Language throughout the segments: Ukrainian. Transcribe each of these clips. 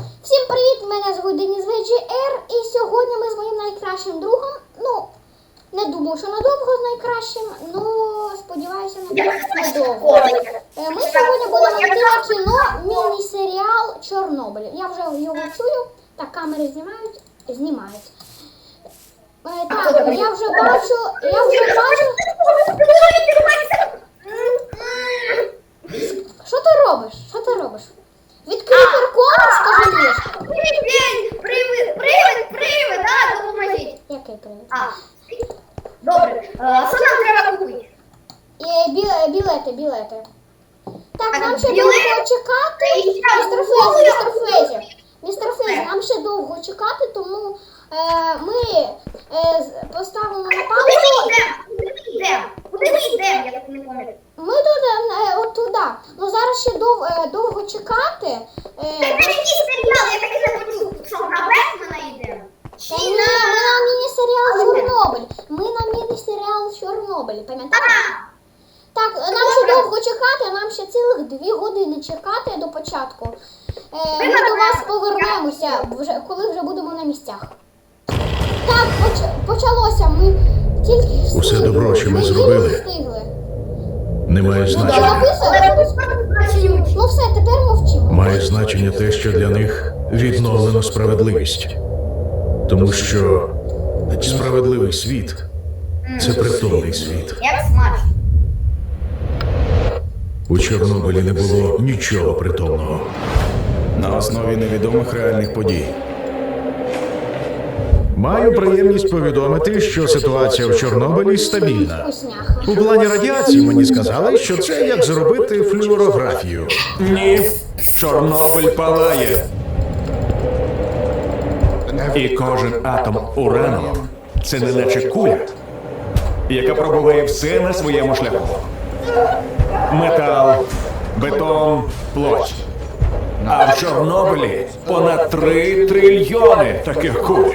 Всім привіт! Мене звуть Деніс VGR і сьогодні ми з моїм найкращим другом. Ну, не думаю, що надовго з найкращим, ну сподіваюся, надовго. Е, Ми сьогодні будемо на кіно міні-серіал Чорнобиль. Я вже його чую. Так, камери знімають, знімають. Е, Так, я вже бачу, я вже бачу. Що ти робиш? Що ти робиш? Відкрий перкон, скажи мені. Привіт! Привид! Привид! Привид! Да, допоможіть! А, добре. А, Що нам треба купити? І бі- білети, білети. Так, нам ще довго чекати. Містер Фейзі, містер Фейзі. Містер Флезі, Е. нам ще довго чекати, тому е, ми е, поставимо на паузу. йдемо? Куди ми йдемо? Куди ми йдемо? Я так не пам'ятаю. Ми тут е, от туди. Ну зараз ще дов, е, довго чекати. Це Е, якийсь серіал, я таки не почув. Що, на Бетмена йдемо? та Чи ні, на... ми на міні-серіал Чорнобиль. Ми на міні-серіал Чорнобиль, пам'ятаєте? Так, нам ще довго чекати, нам ще цілих дві години чекати до початку. Е, ми до вас повернемося, вже, коли вже будемо на місцях. Так, поч- почалося. Ми тільки встигли. Усе добро, що ми тільки зробили. встигли. Немає Ну, значення. Ну все, тепер мовчимо. Має значення те, що для них відновлено справедливість. Тому що справедливий світ це притомний світ. Як смачно. У Чорнобилі не було нічого притомного. на основі невідомих реальних подій. Маю приємність повідомити, що ситуація в Чорнобилі стабільна. У плані радіації мені сказали, що це як зробити флюорографію. Ні, Чорнобиль палає. І кожен атом урану це не наче куля, яка пробуває все на своєму шляху. Метал, бетон, плоть. А в Чорнобилі понад три трильйони таких куль.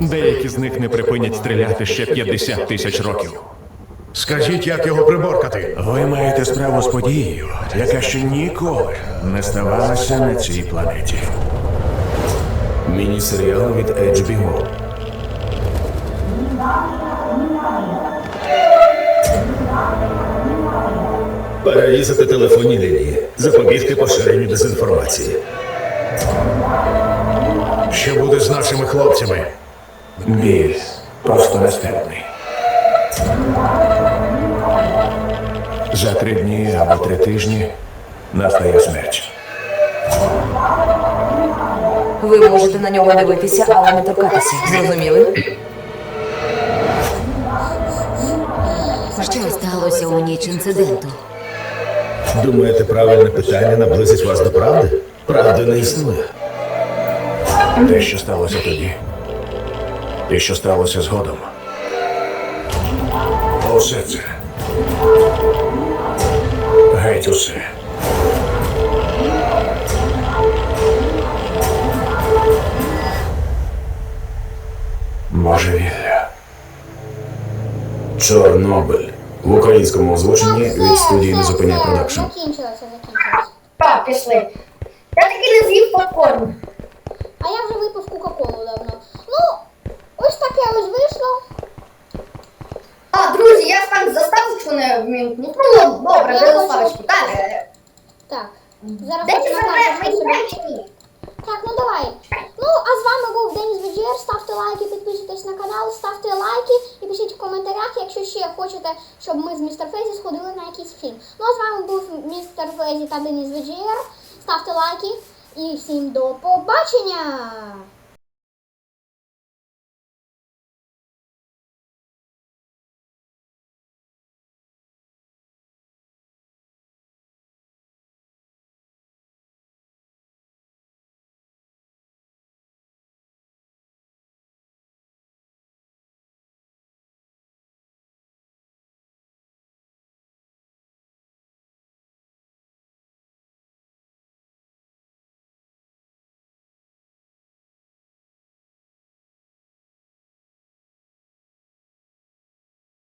Деякі з них не припинять стріляти ще 50 тисяч років. Скажіть, як його приборкати? Ви маєте справу з подією, яка ще ніколи не ставалася на цій планеті. Міні-серіал від HBO. Перерізати телефонні лінії, запобігти поширенню дезінформації. Що буде з нашими хлопцями? Біль просто нестерпний. За три дні або три тижні настає смерть. Ви можете на нього дивитися, але не торкатися. Зрозуміли? Що сталося у ніч інциденту? Думаєте, правильне питання наблизить вас до правди? Правди не існує. Те, що сталося тоді, і що сталося згодом. Усе це. Геть усе. Чорнобиль. В українському озвученні від студії Не зупиняй продакшн. Закінчилося, закінчилося. Так, пішли. Я таки не з'їв попкорн. А я вже випив Кока-Колу давно. Ну, ось таке ось вийшло. А, друзі, я ж там заставочку не вмімкнув. Ну, добре, Я без хочу- Так, Так. Зараз де ти нагадати, забереш? Мені? Так, ну давай. А з вами був Деніс Бюджер. Ставте лайки, підписуйтесь на канал, ставте лайки і пишіть в коментарях, якщо ще хочете, щоб ми з містер Фезі сходили на якийсь фільм. Ну а з вами був містер Фезі та Денис Бюджер. Ставте лайки і всім до побачення!